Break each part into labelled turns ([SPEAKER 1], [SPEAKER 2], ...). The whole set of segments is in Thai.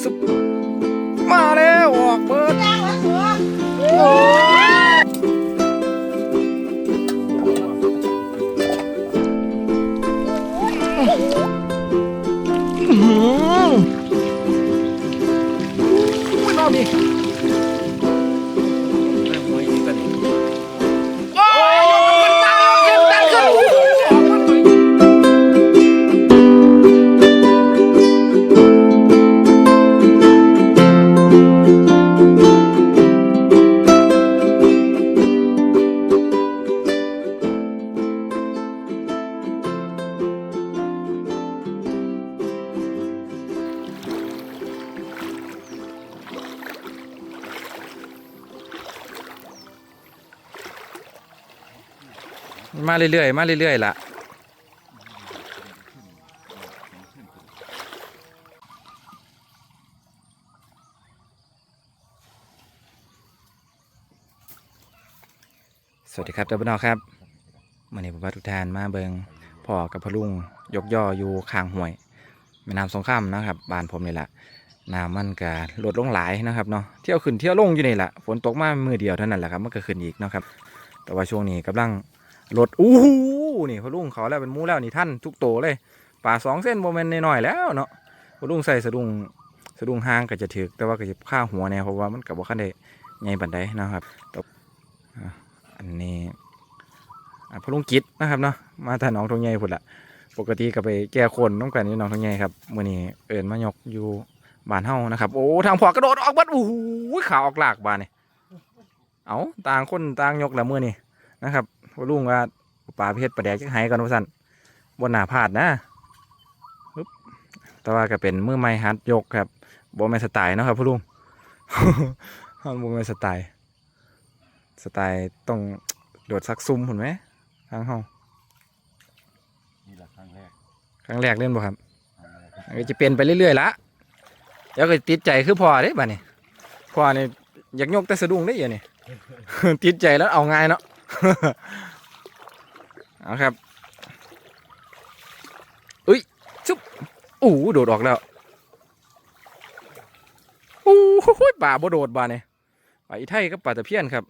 [SPEAKER 1] สุ มาเรื่อยๆ มาเรื่อยๆล่ะสวัสดีครับเจ้าบ้านนอครับมื่อนี้ผมพาทุกท่านมาเบิงพ่อกับพลุงยกย่ออยู่ข้างห้วยแม่น้ำสงครามนะครับบ้านผมนี่แหละน้ำมันก็ลดลงหลายนะครับเนาะเที่ยวขึ้นเที่ยวลงอยู่นี่แหละฝนตกมามือเดียวเท่านั้นแหละครับมันก็ขึ้นอีกนะครับ แต่ว่าช่วงนี้กำลัง ลดอู้หูนี่พอลุงเขาแล้วเป็นมูแล้วนี่ท่านทุกโตเลยป่าสองเส้นโมเมนต์น้อยๆแล้วเนาะพอลุงใส่สะดุ้งสะดุ้งห้างก็จะถึกแต่ว่าก็จะค่าหัวเนี่ยเพราะว่ามันกับว่าขั้นได้ใหญ่บันไดนะครับอันนี้พอลุงกิดนะครับเนาะมาแต่หน้องทงใหญ่พุ่นละปกติก็ไปแก้คนน้องกันอยู่น้องทงใหญ่ครับมื่อนี้เอิญมายกอยู่บานเฮานะครับโอ้ทางพอกระโดดออกบัดโอ้โหขาออกหลากบานนี่เอาต่างคนต่างยกละมื่อนี้นะครับ พ่อลุงว่าปลาเพชรปลาแดกจังไห้กันว่าสั่นบนหน้าพลาดนะปึ๊บแต่ว่าก็เป็นมือไม้ฮัดยกครับโบแมนสไตล์เนาะครับพ่อลุงโบแมนสไตล์สไตล์ต้องโดดซักซุ่มเห็นไหมทางห้อง
[SPEAKER 2] นี่แหละครั้งแรก
[SPEAKER 1] ครั้งแรกเล่นบ่ครับ
[SPEAKER 2] ครั้งแรก
[SPEAKER 1] ก็จะเปลี่ยนไปเรื่อยๆละเดี๋ยวก็ติดใจคือพ่อเด้บ้านี่พ่อนี่อยากยกแต่สะดุ้งได้ยังนี่ติดใจแล้วเอาง่ายเนาะ เอาครับอุ้ยชุบอู้หูโดดออกแล้วอู้หูป่าบ่โดดบ้านี่ป่าอีไทยกับป่าตะเพียนครับ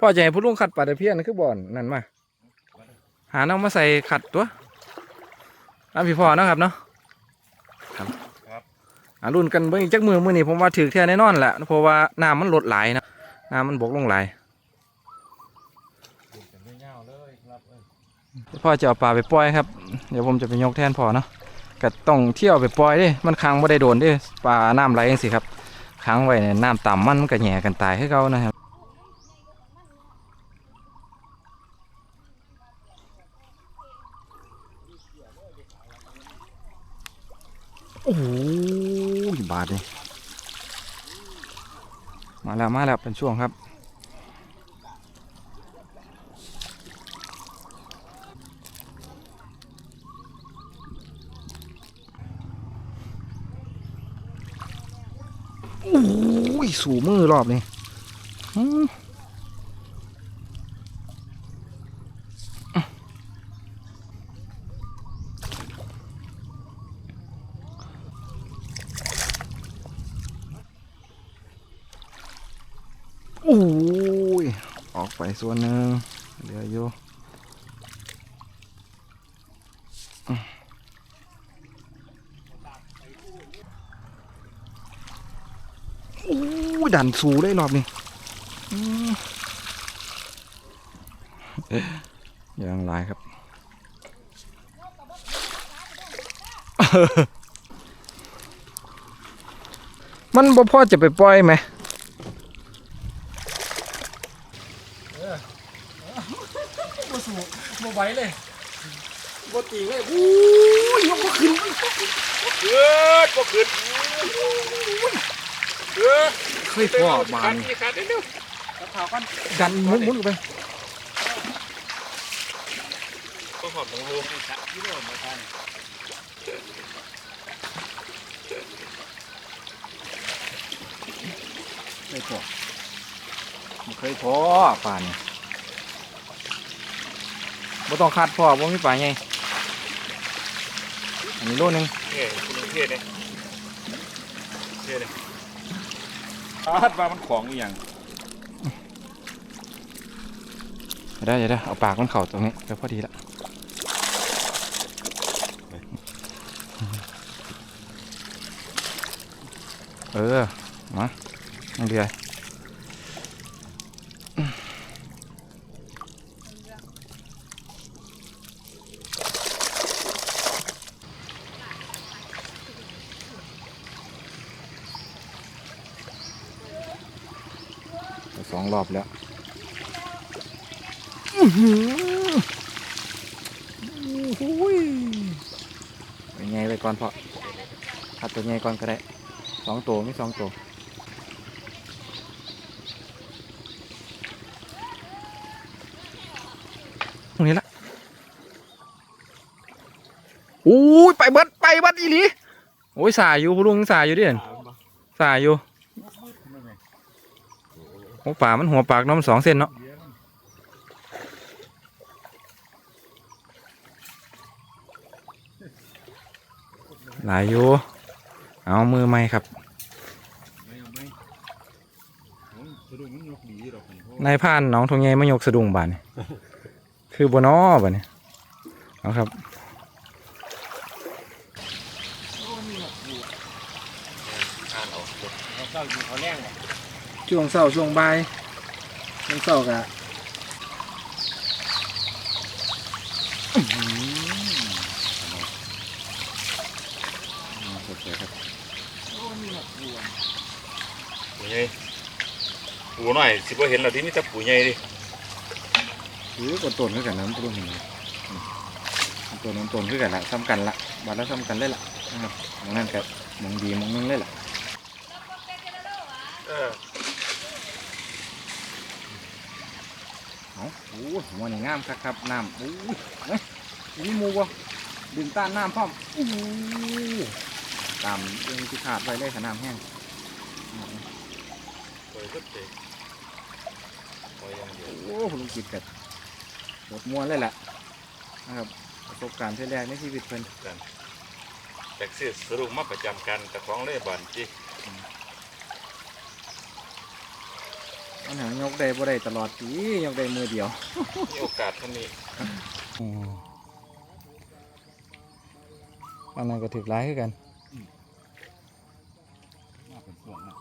[SPEAKER 1] พ่อจะให้ผู้ลุงขัดป่าตะเพียนคือบ่อนนั่นมาหาน้องมาใส่ขัดตัวน้ำพี่พ่อเนาะครับเนาะครับอ่ารุ่นกันเบิ่งอีกจักมือมือนี่ผมว่าถือแท้แน่นอนแหละเพราะว่าน้ำมันลดหลายนะน้ำมันบกลงหลาย
[SPEAKER 2] เป็นไม่เงาเลยครับเอ้ย
[SPEAKER 1] พ่อจะเอาปลาไปปล่อยครับ เดี๋ยวผมจะไปยกแทนพ่อเนาะก็ต้องเที่ยวไปปล่อยเดิมันค้างบ่ได้โดนเดิปลาน้ำไหลจังสิครับค้างไว้เนี่ยน้ำต่ำมันมันก็แหย่กันตายให้เขานะครับโอ้โหบาทนี่มาแล้วมาแล้วเป็นช่วงครับ โอ้ยสูมือรอบนี้โอ้ย ออกไปส่วนหนึ่งเหลืออยู่อืมโอ้ย ดันสูเลยรอบนี้อืมยังหลายครับมันบ่พอจะไปปล่อยไหมบ่สูบ่ไหวเลยบ่ตีเลยอู้ยยกบ่ขึ้น
[SPEAKER 2] เกิดก็ขึ้นเกิด
[SPEAKER 1] เคยพ่อบาน
[SPEAKER 2] นี่ขาดเร็วกระเพรากัน
[SPEAKER 1] ดันหมุนหมุนไป
[SPEAKER 2] ก็ขอบตรงรูนี่ครับยี่ห้อมาทาน
[SPEAKER 1] เคยพ่อบ่เคยพ่อป่านนี้บ่ต้องคาดพ่อบ่มีป่าไงอันนี้โลนึง
[SPEAKER 2] นี่คุณเทศเนี่ยเลย อาดว่ามันของอีหยัง
[SPEAKER 1] ได้เดี๋ยวได้เอาปากมันเข่าตรงนี้ก็พอดีละเออมาอันเดียวสอย รอบแล้วอื้อหือโอ้ยไปไงไปก่อนพอขัดตัวไงก่อนก็ได้สองตัวไม่สองตัวตรงนี้ละโอ้ยไปเบิดไปเบิดอีหลีโอ้ยสายอยู่พุ่ลุงสายอยู่ดิสายอยู่โอ้ ป่ามันหัวปากน้องมันสองเส้นเนาะหลายอยู่ เอามือไม้ครับ
[SPEAKER 2] นา
[SPEAKER 1] ยพานน้องทงใหญ่มายกสะดุ้งบานี่คือบนอ้อบานนี่เอาครับ
[SPEAKER 2] อ่านเอาเขาเศร้าอยู่เขาแรงว่ะ
[SPEAKER 1] ช่วงเศร้าช่วงบ่ายช่วงเศร้ากะ
[SPEAKER 2] สดเลยครับปูใหญ่ปูหน่อยสิบ่เห็นแล้วดิมีแต่ปูใหญ่ดิ
[SPEAKER 1] ถือกดต้นขึ้นกันนะมันต้องเห็นเลยต้นน้ำต้นขึ้นกันละซ้ำกันละบาดแล้วซ้ำกันเลยละนะครับมองนั่นครับมองดีมองนึงเลยละ
[SPEAKER 2] เออ
[SPEAKER 1] เอาโอ้หัวนี่งามครับครับน้ำโอ้ยเฮ้ยมีหมูบ่ดึงต้านน้ำพร้อมโอ้ตามเรื่องที่ขาดไว้เลยขนาดแห้ง
[SPEAKER 2] ปล่อยก็เตะปล่อยอย่างเดีย
[SPEAKER 1] โอ้คุณลุงกิดกับรถม้วนเลยแหละนะครับประสบการณ์เท่าแรกในชีวิตเพิ่น
[SPEAKER 2] แต่เสียสรุปมาประจำกันแต่ของเล่บันจี
[SPEAKER 1] อันหางยกได้บ่ได้ตลอดปียกได้มือเดียว
[SPEAKER 2] มีโอกาสเท่านี้
[SPEAKER 1] อันนั้นก็ถือร้ายขึ้นกัน
[SPEAKER 2] มาเป็นส่วนนะ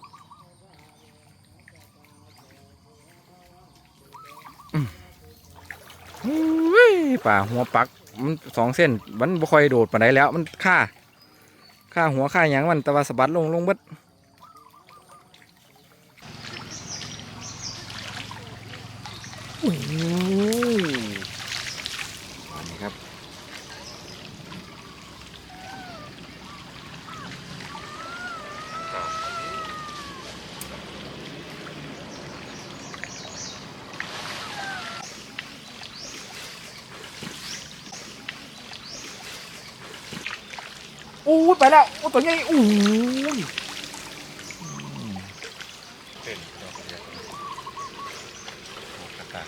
[SPEAKER 1] อุ้ยป่าหัวปักมันสองเส้นมันบ่ค่อยโดดปานใดแล้ว มันค่าค่าหัวค่าหยังมันแต่ว่าสะบัดลงลงเบิด อุ้ยอันนี้ครับ อู้ไปแล้ว โอ้ตัวใหญ่อู้ย
[SPEAKER 2] เป็นดอกเดียวโอ้กระตาก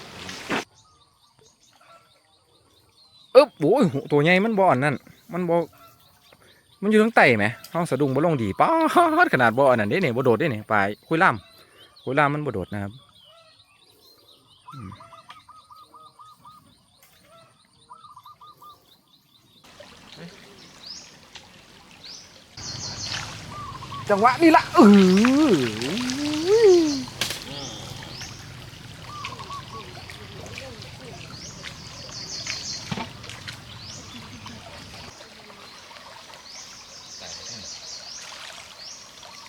[SPEAKER 1] เอ๊บโอ้ ยตัวใหญ่มันบ่อนนั่นมันบ่มันอยู่ทั้งไตไหมห้องสะดุ้งบ่ลงดีป้าดขนาดบ่อนนั่นเด้เนี่ยบ่โดดเด้เนี่ยไปคุยล่ามคุยล่ามมันบ่โดดนะครับจังหวะนี้ละเออ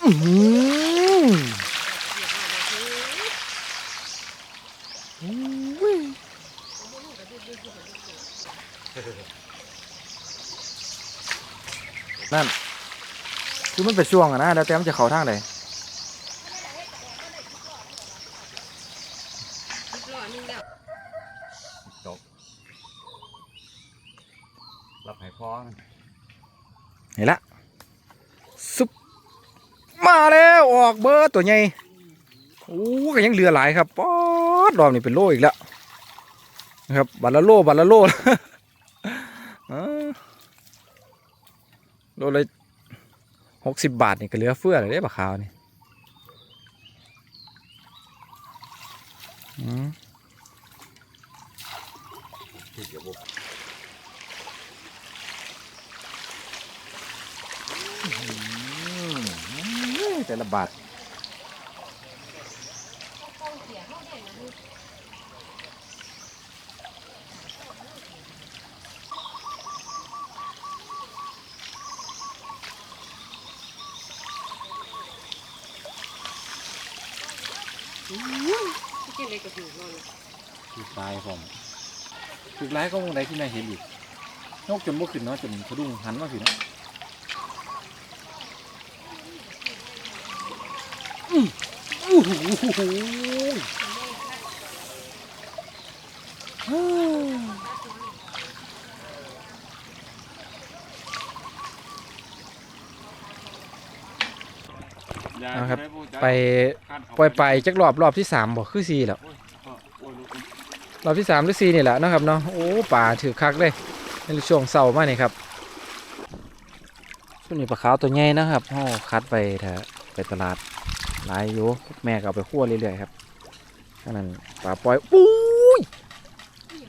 [SPEAKER 1] อื้อหืออุ้ยนั่น คือ มันเป็นช่วงอะนะแล้วแต่มันจะเข้าทางใด
[SPEAKER 2] จบรับให้พอ
[SPEAKER 1] เห็นละซุปมาแล้วออกเบอร์ตัวใหญ่โอ้ก็ยังเหลือหลายครับป๊อดรอบนี้เป็นโลอีกแล้วนะครับบัตรละโลบัตรละโลเออโลเลย หกสิบบาทนี่ก็เหลือเฟือเลยได้ปลาขาวนี่อืม
[SPEAKER 2] เดี๋ยวบอกแต่ละบาท
[SPEAKER 3] กินอะไรกับผิวนอน
[SPEAKER 2] ถูกลายผมถูกลายก็มองได้ที่นายเห็นอีกนกจนบ่ขึ้นเนาะจนสะดุ้งหันมาสินะอื้ออู้หูอ
[SPEAKER 1] เอาครับ
[SPEAKER 2] ด้พูดจ้ะ
[SPEAKER 1] ไปปล่อยไปจักรอบรอบที่สามบอกคือสี่แล้วรอบที่สามหรือสี่นี่แหละนะครับเนาะโอ้ป่าถือคักเลยในช่วงเสาร์มานี่ครับช่วงนี้ปลาขาวตัวใหญ่นะครับโอ้คัดไปแถวไปตลาดหลายอยู่แม่ก็เอาไปคั่วเรื่อยๆครับอันนั้นปลาปล่อยปุ้ย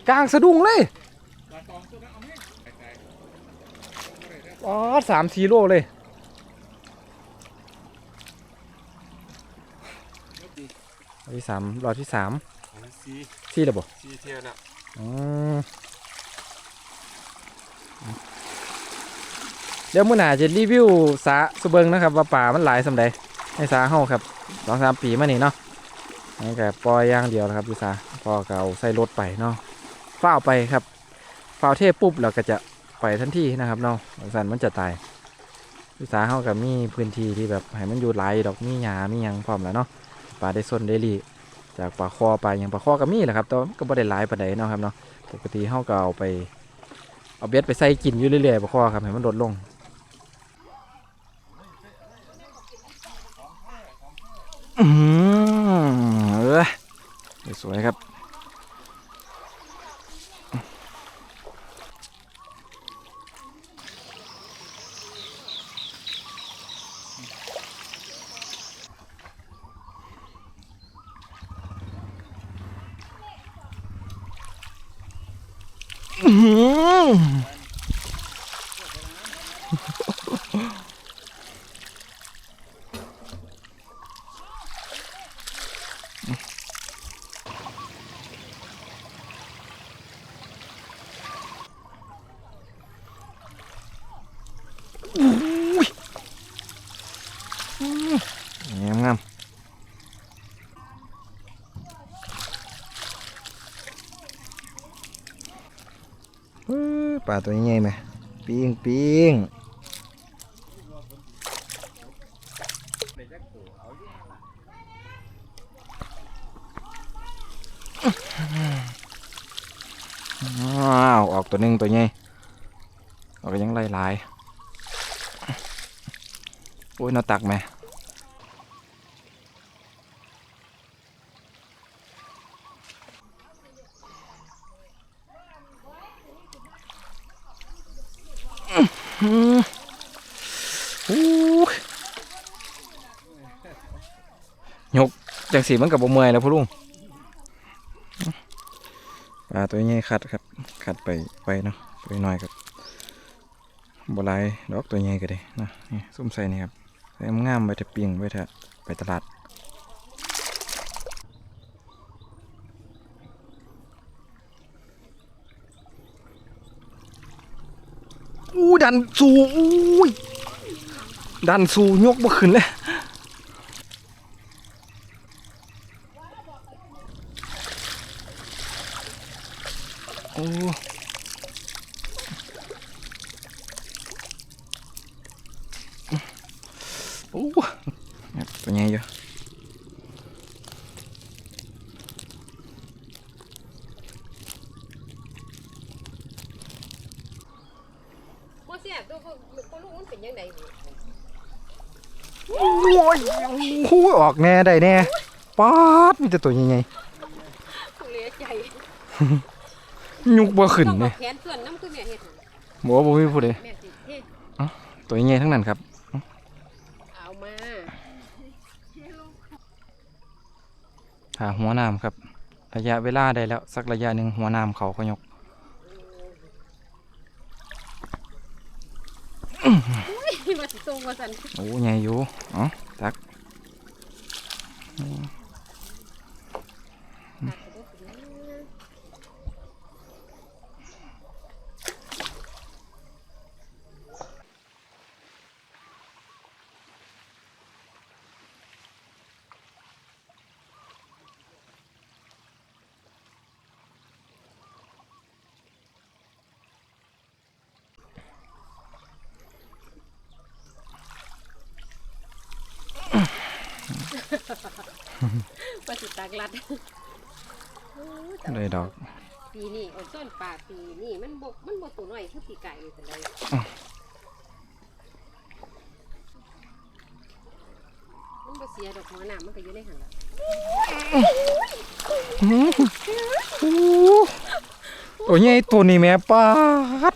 [SPEAKER 1] กลางสะดุ้งเลย
[SPEAKER 2] อ๋อ
[SPEAKER 1] สามสี่โลเลยรอบ ที่สามรอบที่สาม
[SPEAKER 2] ๆเอาซี
[SPEAKER 1] สี่เลยบ่
[SPEAKER 2] ซีเทียนอะ
[SPEAKER 1] อืมเดี๋ยวมื้อหน้าจะรีวิวสาสุเบิงนะครับ ว่าป่ามันหลายสำใดในสาเฮาครับสองสามปีมานี่เนาะนี่ก็ปล่อยอย่างเดียวนะครับอยู่สาพอก็เอาใส่รถไปเนาะฝ้าวไปครับฝ้าวเทปุ๊บเราก็จะไปทันทีนะครับเนาะสันมันจะตายอยู่สาเฮากับมีพื้นที่ที่แบบให้มันอยู่หลายดอกมีหญ้ามีหยังพร้อมแล้วเนาะ ปลาได้ส้นได้รีจากปลาคอปลาหยังปลาคอก็มีแหละครับแต่ว่าก็บ่ได้หลายปานใดเนาะครับเนาะปกติเฮาก็เอาไปเอาเบ็ดไปใส่กินอยู่เรื่อยๆปลาคอครับให้มันลดลงอืมเออสวยครับ อื้อหืออุ้ยอื้องามๆเอ้ยปลาตัวใหญ่ไหมปิ้งปิ้งว้าวออกตัวหนึ่งตัวใหญ่ออกยังไล่ลายโอ้ยน่าตักไหม ยยกจังสีมันกับบเมื่อยแล้วพ่อลุงปลาตัวใหญ่ขัดครับขัดไปไปเนาะไปหน่อยครับบหลายดอกตัวใหญ่ก็ได้นะนี่ซุ่มใส่นี่ครับใส่งามไปจะปิงไปเถอะไปตลาดอู้ ดันสูอู้ยดันสูยกบ่ขึ้นเลยโอ้โอ้เนี่ยตัวใหญ่อยู่ อกแน่ได้แน่ป๊อดมีแต่ตัวยังไง
[SPEAKER 3] เหลือใจ
[SPEAKER 1] ยุกบ่ขึ้นเล
[SPEAKER 3] ยแขนส่วพี่หมู
[SPEAKER 1] บ่มีผู้ใดตัวยังไงทั้งนั้นครับ เอามาหาหัวน้ำครับ ระยะเวลาได้แล้ว สักระยะหนึ่งหัวน้ำเขาก็ยก
[SPEAKER 3] มาสิตรงมาสัน
[SPEAKER 1] โอ้ยไงอยู่อ๋อตัก
[SPEAKER 3] มาสิตากลัด
[SPEAKER 1] เลยดอก
[SPEAKER 3] ปีนี้เอาต้นป่าปีนี้มันบกมันบกตัวน้อยคือปีไก่อยู่แต่ใดมันบ่เสียดอกหัวหน้ามันก็อยู่ในหันละ
[SPEAKER 1] ตัวใหญ่ตัวนี้แม่ป้าด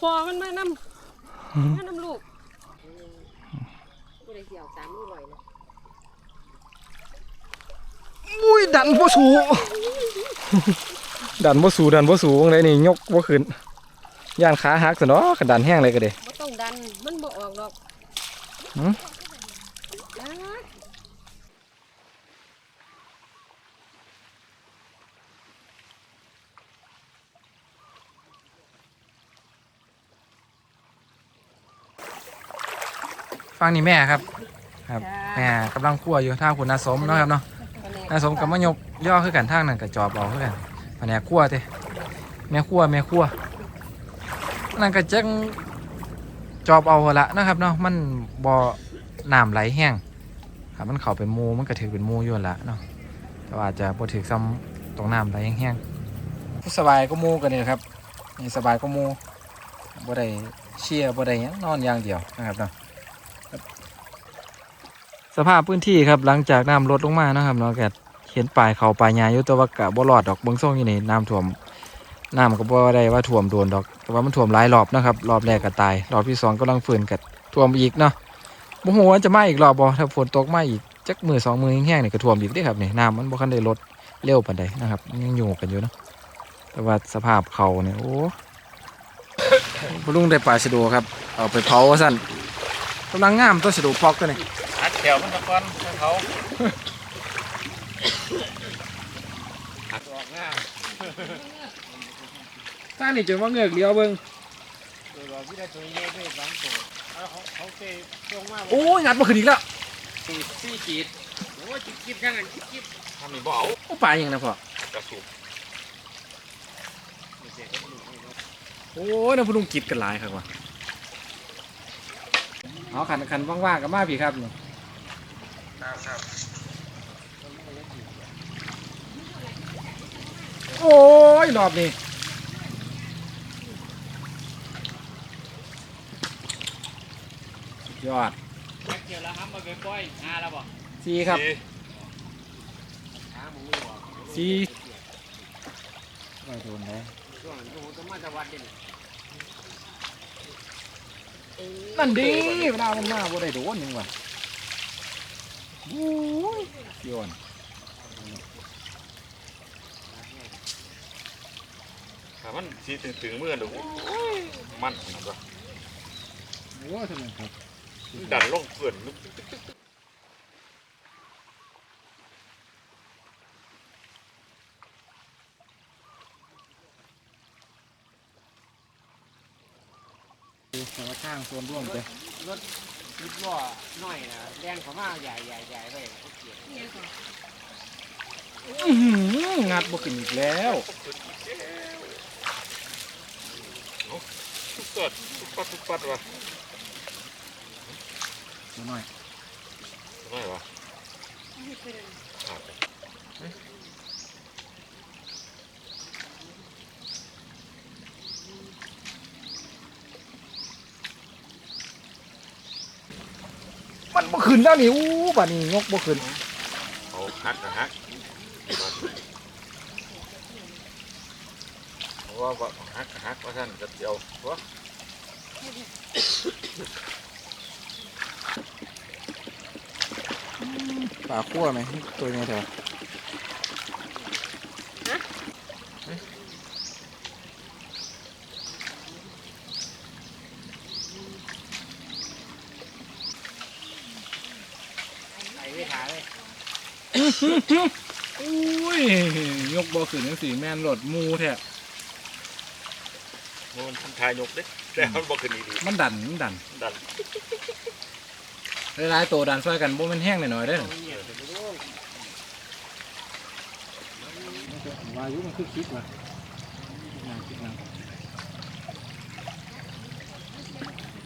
[SPEAKER 3] พอมันมานำมานำลูกกูได้เสียวสามมือลอยนะ
[SPEAKER 1] อุ้ย ดันบ่สูดันบ่สูดันบ่สูจังไดนี่ยกบ่ขึ้นย่านขาหักซะเนาะกระดันแห้งเลยก็เด้
[SPEAKER 3] บ่ต้องดันมันบ่ออกดอก
[SPEAKER 1] หืม
[SPEAKER 3] ดัน
[SPEAKER 1] ฟังนี่แม่ครับ ครับแม่กำลังคั่วอยู่ทางคุณนาสมเนาะครับเนาะ นาสมกับมะยกย่อคือกันทางนั้นกับจอบเอาคือกันแผนกคั่วเด้แม่คั่วแม่คั่วนั่นก็จังจอบเอาละนะครับเนาะมันบ่อน้ำไหลแห้งครับมันเข้าเป็นมูมันก็ถือเป็นมูอยู่ละเนาะแต่ว่าอาจจะบ่ถือซ้ำตรงน้ำไหลแห้งๆสบายก็มูกันนี่ครับนี่สบายก็มูบ่ได้เชียร์บ่ได้ยังนอนอย่างเดียวนะครับเนาะ สภาพพื้นที่ครับหลังจากน้ำลดลงมานะครับเนาะแกเห็นปลายเขาปลายหญ้าอยู่แต่ว่ากะบ่รอดดอกเบิ่งส่งอยู่นี่น้ำท่วมน้ำก็บ่ได้ว่าท่วมโดนดอก แต่ว่ามันท่วมหลายรอบนะครับรอบแรกก็ตายรอบที่สองกำลังฟื้นก็ท่วมอีกเนาะบ่ฮู้ว่าจะมาอีกรอบบ่ถ้าฝนตกมาอีกจักมือสองมือแห้งๆนี่ก็ท่วมอีกเด้ครับนี่น้ำมันบ่คันได้ลดเร็วปานใดนะครับยังอยู่กันอยู่เนาะแต่ว่าสภาพเขาเนี่ยโอ้บ่ลุงได้ปลาชะโดครับเอาไปเผาว่าซั่นกำลังงามตัวชะโดพอกตัวนี้
[SPEAKER 2] อัดแถวมันตะกอนให้เขาอัดออกง่าย
[SPEAKER 1] ถ้านี่จนว่าเงือกเลี้ยวเบิ่ง
[SPEAKER 2] ตัวเราที่ได้ตัวเยอะด้วยสองตัวแล้วเขาเขาเคยลงมา
[SPEAKER 1] โอ้ยงัดมาขึ้นอีกแล้ว
[SPEAKER 2] สี่สี่ขีดโอ้ยจิ๊บจิ๊บข้างนั้นจิ๊บจิ๊บทำนี่บ่เอา
[SPEAKER 1] โอ้ปลาอย่างนะพ่อก
[SPEAKER 2] ระสุนไม่ใช่ก็ลูกนี่เนาะ
[SPEAKER 1] โอ้ยน้ำพุลุงกิดกันหลายครับว่ะเอาขันขันว่างๆกับมาพี่ครับนี่
[SPEAKER 2] ครับครับ
[SPEAKER 1] โอ้ยรอบนี้สุดยอด
[SPEAKER 2] แม็กเดียวแล้วครับมาไปปล่อยงาแล้วบ่
[SPEAKER 1] ซีครับ
[SPEAKER 2] หาหมูเลยบ่
[SPEAKER 1] ซีไม่โดนเลย
[SPEAKER 2] ช่วงนั้นผมจะมาจะวัดเด่น
[SPEAKER 1] นั่นดีเวลามันมาบ่ได้โดนหนึ่งว่ะ โอ้ยโยน
[SPEAKER 4] ถ้ามันสีถึงถึงๆมือดูมันขนาดว่า
[SPEAKER 1] โอ้ยทำไมครับ
[SPEAKER 4] ดันลงเกินนึก
[SPEAKER 1] แต่ว่าข้างส่วนร่วมเล ย
[SPEAKER 2] รถรถล้อน้อยนะแรงเขามาใหญ่ใหญ่ใหญ่ไปเขาเกลียด
[SPEAKER 3] เนี่ยก่อน
[SPEAKER 1] อื้อหืองัดบ่ขึ้นอีกแล้ว
[SPEAKER 4] ทุกตัดทุกปัดทุกปัดวะ
[SPEAKER 1] ตัวน้อย
[SPEAKER 4] ไม่วะ
[SPEAKER 3] ไม่เป็นไร
[SPEAKER 4] ขาดไป
[SPEAKER 1] บ่ขึ้นแล้วนี่อู้บัดนี้ยกบ่ขึ้น
[SPEAKER 4] เอาฮักนะฮักเพราะว่าว่าฮักนะฮักว่าท่านจะเดียววะ
[SPEAKER 1] อ
[SPEAKER 5] ปลาคั่วไหมตัวนี้เถอะ
[SPEAKER 1] อุ้ย ยกบ่ขึ้นจังซี่แม่นรถหมูแท้
[SPEAKER 4] มันทำทายยกเด้แต่มันบ่ขึ้นดี
[SPEAKER 1] มันดันมันดัน
[SPEAKER 4] ๆดัน
[SPEAKER 1] หลายๆตัวดันช่วยกันบ่แม่นแห้งหน่อยๆเด้อว่าอยู่มันคือคิดว่ะงานคิดงาน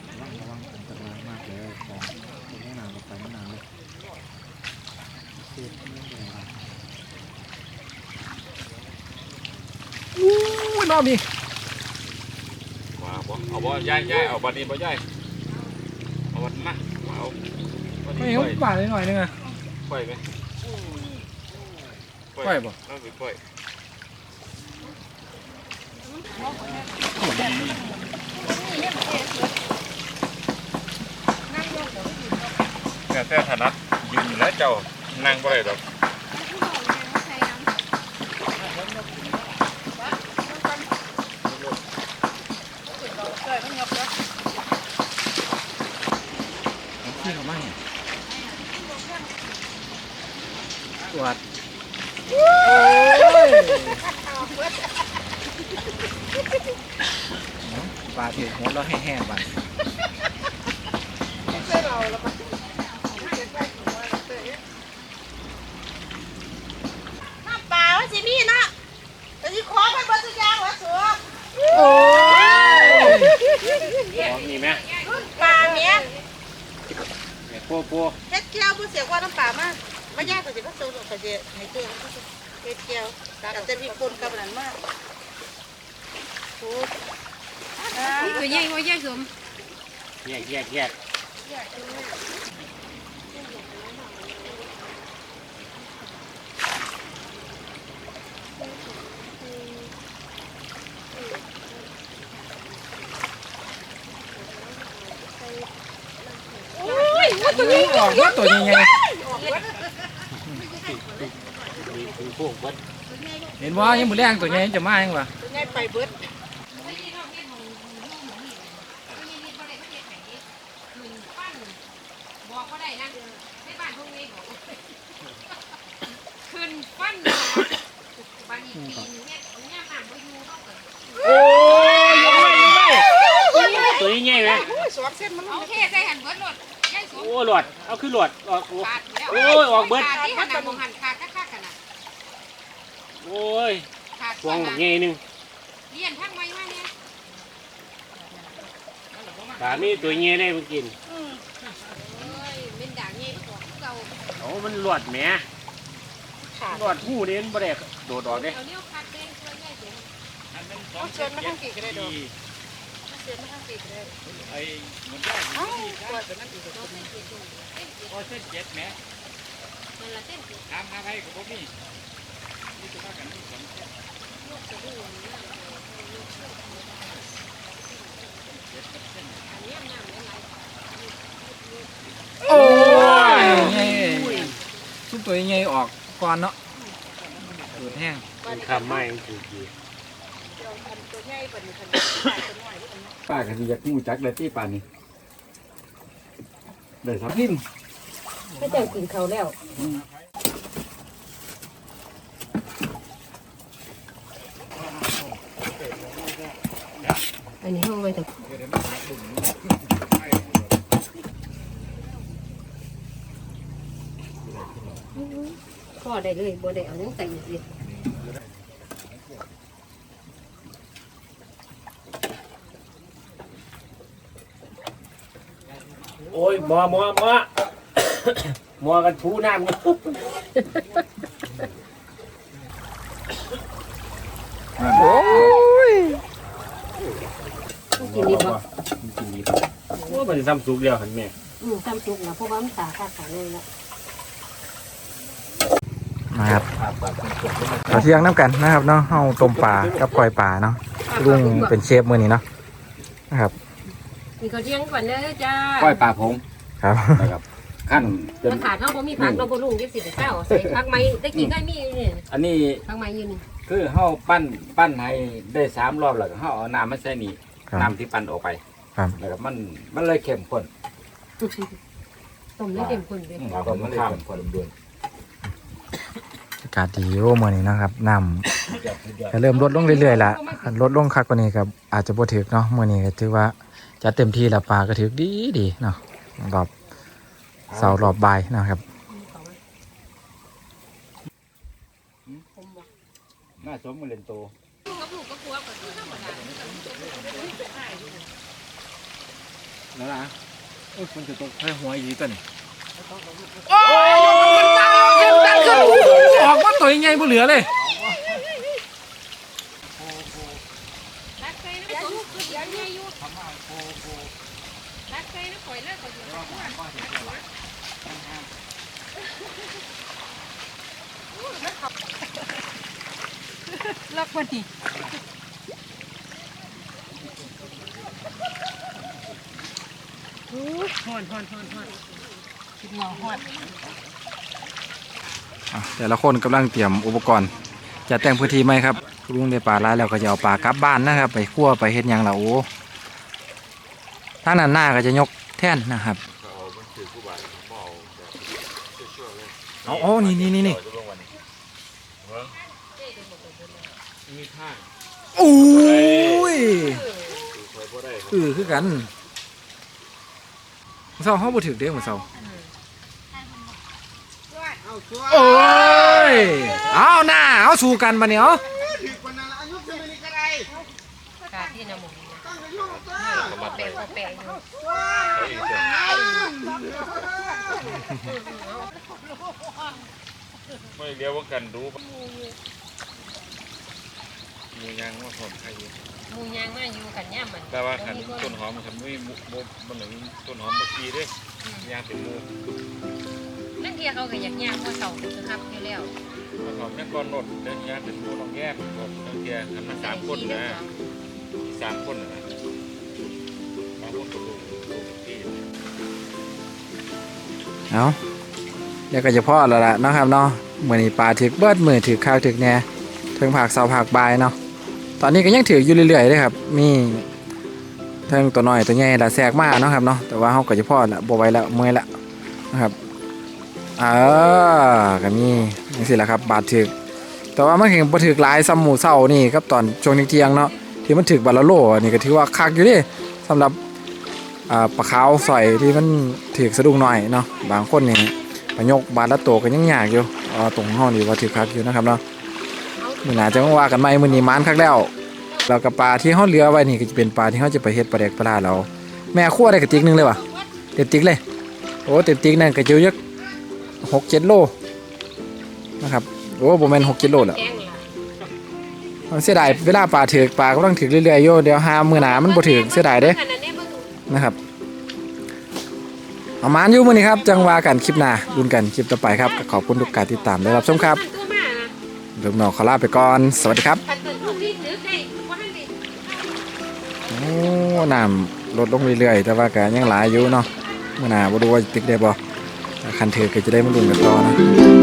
[SPEAKER 1] ระวังระวังอันตรายมากเลยของตรงนี้นานลงไปไม่นานเลยเสียไม่ได้เลย อู้ยน้องนี่
[SPEAKER 4] มาบ่เอาบ่ย้ายย้ายเอาบัดนี้บ่ย้ายเอาบัดมามาเอาบัด
[SPEAKER 1] ไม่
[SPEAKER 4] นี้
[SPEAKER 1] เห็น
[SPEAKER 4] ปล่อย
[SPEAKER 1] บาดเลยหน่อยนึงอะ
[SPEAKER 4] ปล่อยไหม
[SPEAKER 1] ปล่อยบ่
[SPEAKER 4] เอาไปปล่อยแต่แต่ถนัดยืนแล้วเจ้า นั่งบ่ได้ดอก
[SPEAKER 1] ที่เขามาเห็นตรวจปลาถือหัวเราะแห้งๆไป
[SPEAKER 6] น้ำเปล่า สิมีเนาะแต่ที่ขอไปบนสุดยางวะสัว
[SPEAKER 1] โอ้ย
[SPEAKER 4] นี่แม่
[SPEAKER 6] รุ่นปลาเมีย
[SPEAKER 1] ปัวปัว
[SPEAKER 6] เฮ็ดเกียวผู้เสียกว่าน้ำปลามาไม่ยากแต่สิก็สูงแต่สิให้เตี้ยเฮ็ดเกียวแต่จะมีคนกับนั้นมากโอ้
[SPEAKER 3] นี่ตัวใหญ่ว่าใหญ่สม
[SPEAKER 1] แยกแยกแยก
[SPEAKER 6] ยว่
[SPEAKER 1] ออกมาตัวยังไงเห็นว่ายังมือแรงตัวใหญ่จะมายังวะ
[SPEAKER 6] ตัวนี้ไปเบิด
[SPEAKER 3] บอกว่าได้นะในบ้านพวกนี้บอกขึ้นฟันบ้านอีกปีนี้เนี่ยเนี่ยน้ำบ่อยู่ต้องเกิด
[SPEAKER 1] โอ้ยยังไงยังไง
[SPEAKER 2] ตัวนี้ใหญ่ไหม
[SPEAKER 6] โอ้ยสองเส้นมัน
[SPEAKER 3] เอาเทใส่หันเบิดรถใหญ่สม
[SPEAKER 2] โอ้หลวดเอาขึ้นหลวดออกโอ้
[SPEAKER 3] ขาดแล้ว
[SPEAKER 2] โอ้ยออกเบิด
[SPEAKER 3] ขาดที่หันมองหันขาดคักๆกันนะ
[SPEAKER 2] โอ้ย
[SPEAKER 3] ขาด
[SPEAKER 2] วางหมกใหญ่หนึง
[SPEAKER 3] เลี้ยนทั้งไว้มาเนี่ย
[SPEAKER 2] ปลามีตัวใหญ่ได้มากิน
[SPEAKER 3] เอ้ยเป็นด่างใหญ่ก็ของเก่า
[SPEAKER 2] โอ้มันหลวดแหมหลวดหูเด่นบ่ได้โดดออกเด้
[SPEAKER 3] เอาเนี้ยคัดแดงตัวใหญ่เสีย
[SPEAKER 6] เอาเชิญมาทางกี่ก็ได้ดอก ได้
[SPEAKER 4] ไอ้เหมือนได้
[SPEAKER 6] เอ้าตัวตัวนั้นอีก
[SPEAKER 3] ตัวเส้นเจ็ดตัวเส้นเจ็ด
[SPEAKER 4] เส้นเจ็ดแม่
[SPEAKER 3] มันละเส้น
[SPEAKER 4] ถามหาไผก็บ่มีนี่จะว่ากันนี่สองเส้น
[SPEAKER 3] ลูกจะดูนี่อันนี้น้ำไหล
[SPEAKER 1] โอ้ยทุกตัวยังไงออกก่อนเนาะตูดแห้ง
[SPEAKER 2] มันคำไม่คือกี
[SPEAKER 6] วใหญ่กว่านี้คันตัวน้อยที่มัน
[SPEAKER 7] ป้าก็สิอยากรู้จักเลยที่ป่านนี้ได้ทับทิม
[SPEAKER 3] ไม่เจ้ากินเขาแล้วอันนี้ห้องไว้แต่ก็ได้เลยบ่ได้เอายังใส่อีกเลย
[SPEAKER 2] โอ้ยหมอหมอหมอ หมอกันทูน้ำนี่
[SPEAKER 1] โอ้ย
[SPEAKER 3] ต้องกินดีบ่
[SPEAKER 2] กินดีครับโอ้มันซ้ำสุกเดียวหันแม่
[SPEAKER 3] อืมตามจุกนะเพราะว่ามันตาขาดขาเลยแล้ว
[SPEAKER 5] นะครับเราเที่ยงน้ำกันนะครับเนาะเฮาต้มปลากับกอยปลาเนาะลุงเป็นเชฟมื้อนี้เนาะนะครับ
[SPEAKER 3] มี เขาเลี้ยงก่อนเด้อจ้า
[SPEAKER 7] ก้อยปลาผง
[SPEAKER 5] ครับ
[SPEAKER 7] นะครับขั้นจน
[SPEAKER 3] ถ้าขาดเฮาบ่มีผักเราบ่ลุงจังสิไปเช้าใส่ผักไหมตะกี้ก็มีอยู่นี่
[SPEAKER 7] อันนี้
[SPEAKER 3] ผักไหมอยู่นี่
[SPEAKER 7] คือเฮาปั้นปั้นให้ได้สามรอบแล้วก็เฮาเอาน้ำมาใส่นี่
[SPEAKER 1] ครับ
[SPEAKER 7] น้ำที่ปั้นออกไป
[SPEAKER 1] ครับ
[SPEAKER 7] แล้วก็มันมันเลยเข้มข้น
[SPEAKER 3] ต้มแล้วเข้มข้นเด้
[SPEAKER 7] อืมเอาก็มันเลยเข้มข้นด้วย
[SPEAKER 1] อากาศดีโอ้มื้อนี้นะครับน้ำ
[SPEAKER 7] เดือดเดือด
[SPEAKER 1] ก็เริ่มลดลงเรื่อยๆละคันลดลงคักกว่านี้ครับอาจจะบ่ถึกเนาะมื้อนี้ก็ถือว่า จะเต็มที่แล้วปลาก็ถึกดีดีๆเนาะรอบเสาร์รอบบ่ายนะครับ
[SPEAKER 7] น่าสมมือเล่นโต
[SPEAKER 2] แล้วนะโอ้ยมันจะตกให้หัวอีกตัวนี่
[SPEAKER 1] ออกมาตัวใหญ่บ่เหลือเลย
[SPEAKER 3] รักใส่น้ำส้มคือเดี๋ยวใหญ่อยู่รักใส่น้ำข่อยแล้วก็อยู่
[SPEAKER 6] ล็อกมันนี่
[SPEAKER 1] อะแต่ละคนกำลังเตรียมอุปกรณ์ จะแต่งพื้นที่ไหมครับลุงได้ปลาแล้วแล้วก็จะเอาปลากลับบ้านนะครับ ไปคั่วไปเฮ็ดหยังล่ะโอ้ถ้านั้นหน้าก็จะยกแท่นนะครับ
[SPEAKER 4] เอามันคือผู้ มีท่า
[SPEAKER 1] โอ้ย
[SPEAKER 4] คือคอยบ่ได้
[SPEAKER 1] เออคือกันมื้อเช้าเฮาบ่ถึกเด้มื้อเช้าโอ้ยเอาหน้าเอาสู่กันบัดนี้เอา
[SPEAKER 3] กาที่น้ำหมูนี่นะ
[SPEAKER 4] เขามา
[SPEAKER 3] แปล
[SPEAKER 4] แต่
[SPEAKER 3] งก็แปลงอยู่
[SPEAKER 4] ไอ้เจ้าไม่เลี้ยวว่ากันดู มียางว่าคนใครอยู่
[SPEAKER 3] หมูยางมาอยู่กันย่ามมัน
[SPEAKER 4] แต่ว่าขัน
[SPEAKER 3] บ่มี
[SPEAKER 4] ต้นหอมมันไม่มุบมันหนึ่งต้นหอมเมื่อกี้เด้ยางเป็นมู
[SPEAKER 3] นั่นเทียเขาก็อยากย่างเพราะเสาคือฮับอยู่แล้ว
[SPEAKER 4] ต้นหอมเนี่ยก้อนรถเดินยางเป็นมูลองแยกรถตั้งแต่ทำมาสามคนนะสามคนนะบางคนก็ลูกลูกพี่
[SPEAKER 1] เอาเดี๋ยวก็จะพ่อแล้วล่ะเนาะครับเนาะมื้อนี้ปลาถึกเบิดมื้อถึกข้าวถึกแหน่ถึงผักเสาผักบายเนาะ ตอนนี้ก็ยังถืออยู่เรื่อยๆเด้ครับ มีเทิงตัวน้อยตัวใหญ่ละแทรกมาเนาะครับเนาะแต่ว่าเฮาก็จะพ่อละบ่ไหวละเมื่อยละนะครับเออก็มีจังซี่ล่ะครับ บาดถึก แต่ว่ามันเห็นบ่ถึกหลายซ้ำหมู่เช้านี่ครับตอนช่วงเที่ยงเนาะที่มันถึกบาละโลนี่ก็ถือว่าคักอยู่ด้สำหรับอ่าปลาขาวสอยที่มันถึกสะดุ้งหน่อยเนาะบางคนนี่ปลายกบาทละโตก็ยังยากอยู่เอ่าตรงห้องนี่ว่าถึกคักอยู่นะครับเนาะ มื้อหน้าจะมาว่ากันใหมมื้อนี้มานคักแล้วแล้วก็ปลาที่เฮาเหลือไว้นี่ก็จะเป็นปลาที่เฮาจะไปเฮ็ดปลาแดกปลาร้าเรา แม่ครัวได้กระติกนึงเลยวะเต็มติกเลยโอ้เต็มติกนั่นก็จะยัก6-7โลนะครับโอ้บ่แม่น6-7โลแล้ว
[SPEAKER 3] แกงล่ะ
[SPEAKER 1] เสียดายเวลาปลาถือปลาก็ต้องถือเรื่อยๆโยเดี๋ยวหามือหนามันบ่ถือเสียดายเด้
[SPEAKER 3] นาดนี้มึง
[SPEAKER 1] นะครับเอามานอยู่มือนี้ครับ จังวากันคลิปหน้าดุนกันคลิปต่อไปครับขอบคุณทุกการติดตามได้รับชมครับ
[SPEAKER 3] ตัวมานะ
[SPEAKER 1] เริ่มนองขอลาไปก่อน สวัสดีครับ
[SPEAKER 3] คันตื่นลูกนี่ถือได้ว่าให้ดิ
[SPEAKER 1] โอ้น้ำลดลงเรื่อยๆ แต่ว่าก็ยังหลายอยู่เนาะเมื่อหน้าบ่รู้ว่าติดได้บ่คันถือก็จะได้มาลุ้นกันต่อนะ